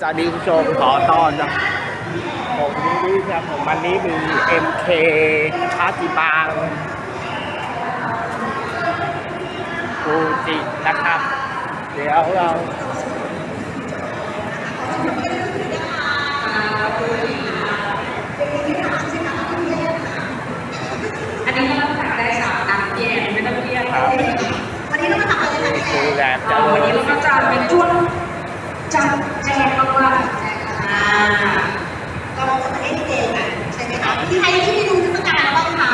สวัสดีคุณผู้ชมขอต้อนรับผมนี่ครับผมวันนี้มี MK ชาติบางฟูจินะครับ เดี๋ยวเรา อันนี้ก็ตักได้สามน้ำแยกไม่ต้องเรียก ครับ วันนี้เรามาทำอะไรกัน ดูแลเจะ เอ่อ เล วันนี้ ย เราก็จะเป็นช่วงจับแจกรางวัลอ่า เราจะมาเล่นเกมกันใช่ไหมคะที่ใครที่ไปดูเทศกาลบ้างคะ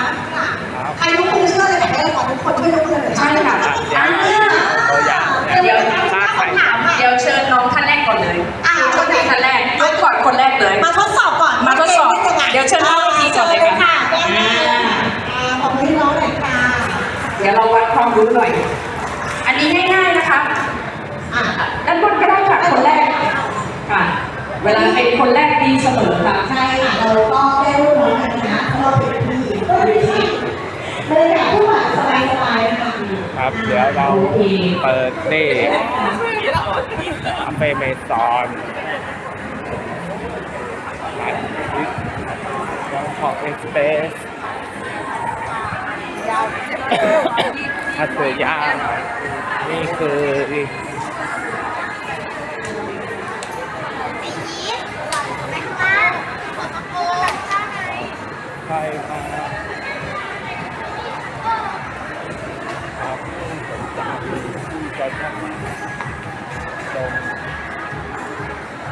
ใครยกมือเชื่อเลยแต่ได้ขอทุกคนช่วยยกมือเลย ใช่ค่ะ อะเดี๋ยวตัวอย่างนะ เดี๋ยว ถ้าใคร ถามอะ เดี๋ยวเชิญน้องท่านแรกก่อนเลย อะ คนนี้ท่านแรกยกก่อนคนแรกเลย มาทดสอบก่อน มาทดสอบเดี๋ยวเชิญน้องเวทีก่อนเลยค่ะ อ่าขอบคุณน้องหน่อยค่ะ เดี๋ยวเราวัดความรู้ หน่อย อันนี้ง่ายๆนะคะอะด้านบนก็ได้ค่ะคนแรกค่ะ เวลาเป็นคนแรกดีเสมอค่ะใช่ค่ะเราก็ได้รู้น้องกันนะคะเราเป็นผู้หญิงบรรยากาศผู้หญิงสบายๆนะคะครับ เดี๋ยวเราเปิดนี่คาเฟ่เมซอนร้านของเอ็กซ์เพรส ฮัตสึยะนี่คือใครมาครับสนใจที่จะทำชม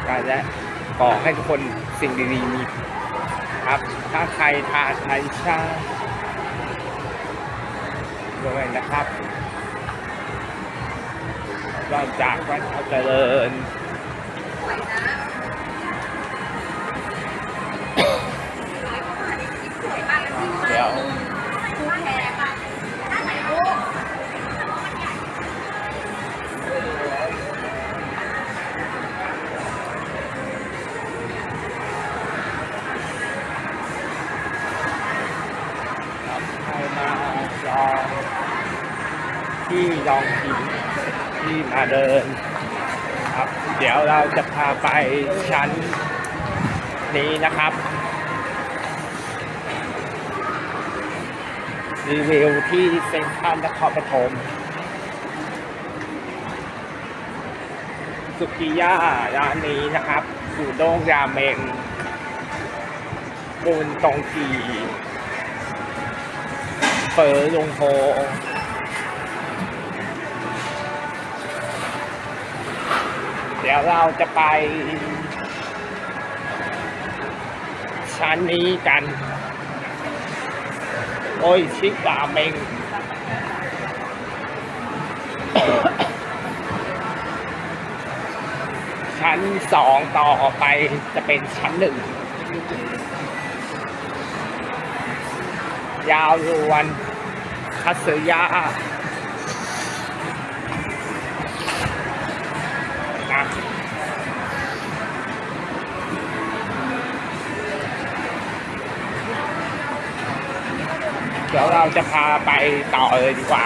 การและก่อให้ทุกคนสิ่งดีๆมีครับ ถ้าใครทานไทยชา ด้วยนะครับก็จากวัดเขาเจริญเที่ลองชิมที่มาเดินครับ เดี๋ยวเราจะพาไปชั้นนี้นะครับ รีวิวที่เซ็นทรัลนครปฐมสุกิยาร้านนี้นะครับสูโด้งราเมงบุญตงกีเฝอลุงโฮ เดี๋ยวเราจะไป ชั้นนี้กัน โอ้ยชิกาเมงชั้นสองต่อไปจะเป็นชั้นหนึ่งยาวรวนคัตสึยะ เดี๋ยวเราจะพาไปต่อเลยดีกว่า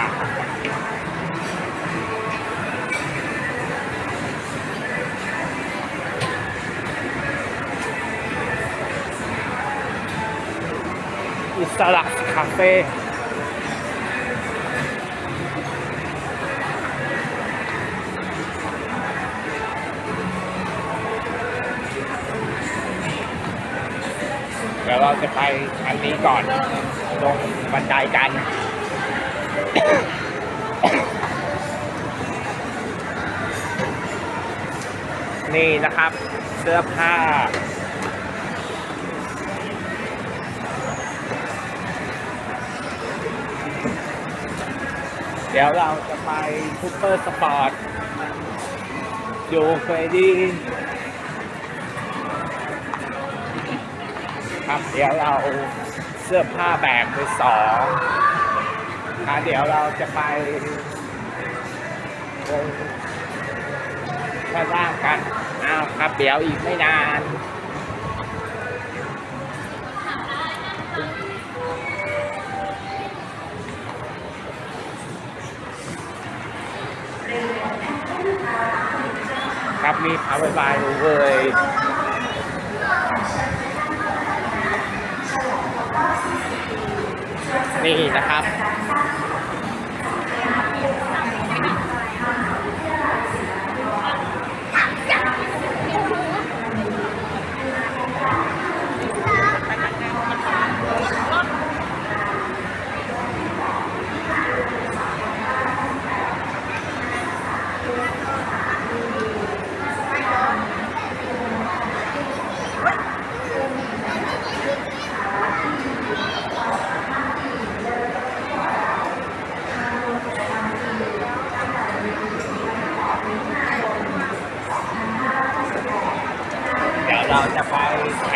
อิสระคาเฟ่เดี๋ยวเราจะไปอันนี้ก่อน ลงบันไดกัน นี่นะครับ เสื้อผ้า เดี๋ยวเราจะไปซูเปอร์สปอร์ตอยู่เฟรดี้ครับเดี๋ยวเรา เสื้อผ้าแบกไปสองอะเดี๋ยวเราจะไปวงข้างล่างกันอ้าวครับเดี๋ยวอีกไม่นานครับมีพาวเวอร์บายเลย นี่นะครับ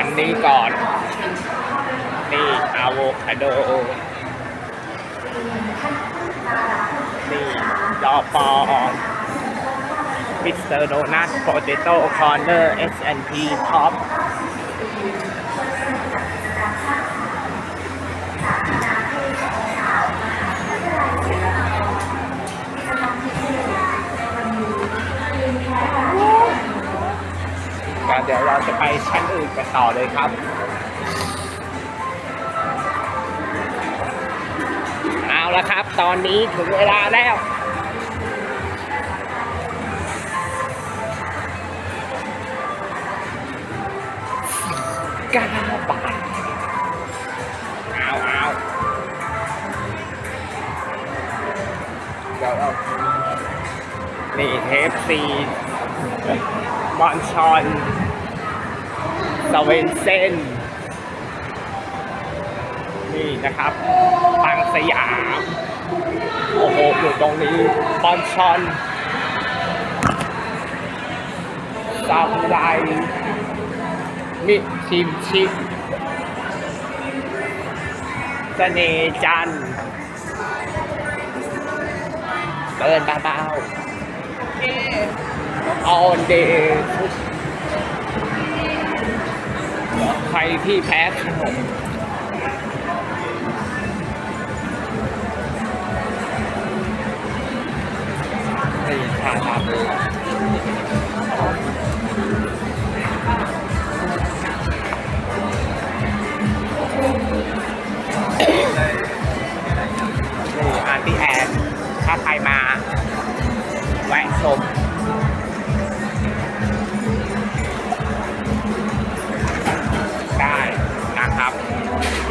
อันนี้ก่อน นี่อะโวคาโด นี่ดอปอมิสเตอร์โดนัทโปเตโต้คอร์เนอร์พีท็อป ก็เดี๋ยวเราจะไปชั้นอื่นกันต่อเลยครับเอาละครับ ตอนนี้ถึงเวลาแล้วกาบาทเอาเอาเดี๋ยวเรานี่เทปซี บอลชอนสเวนเซนนี่นะครับปังสยาม โอ้โห อยู่ตรงนี้บอลชอนซามูไรมิทีมชิเสนจันทร์เดินเบาๆ ออนเดย์ใครที่แพ้ขนมไอ้ชายตาม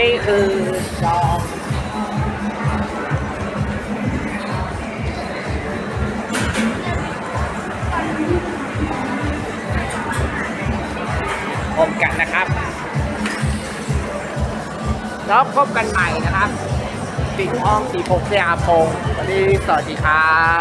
นี่คือจองพบกันนะครับแล้วพบกันใหม่นะครับสิงห้อมสีพงษ์พยามพงศ์วันนี้สวัสดีครับ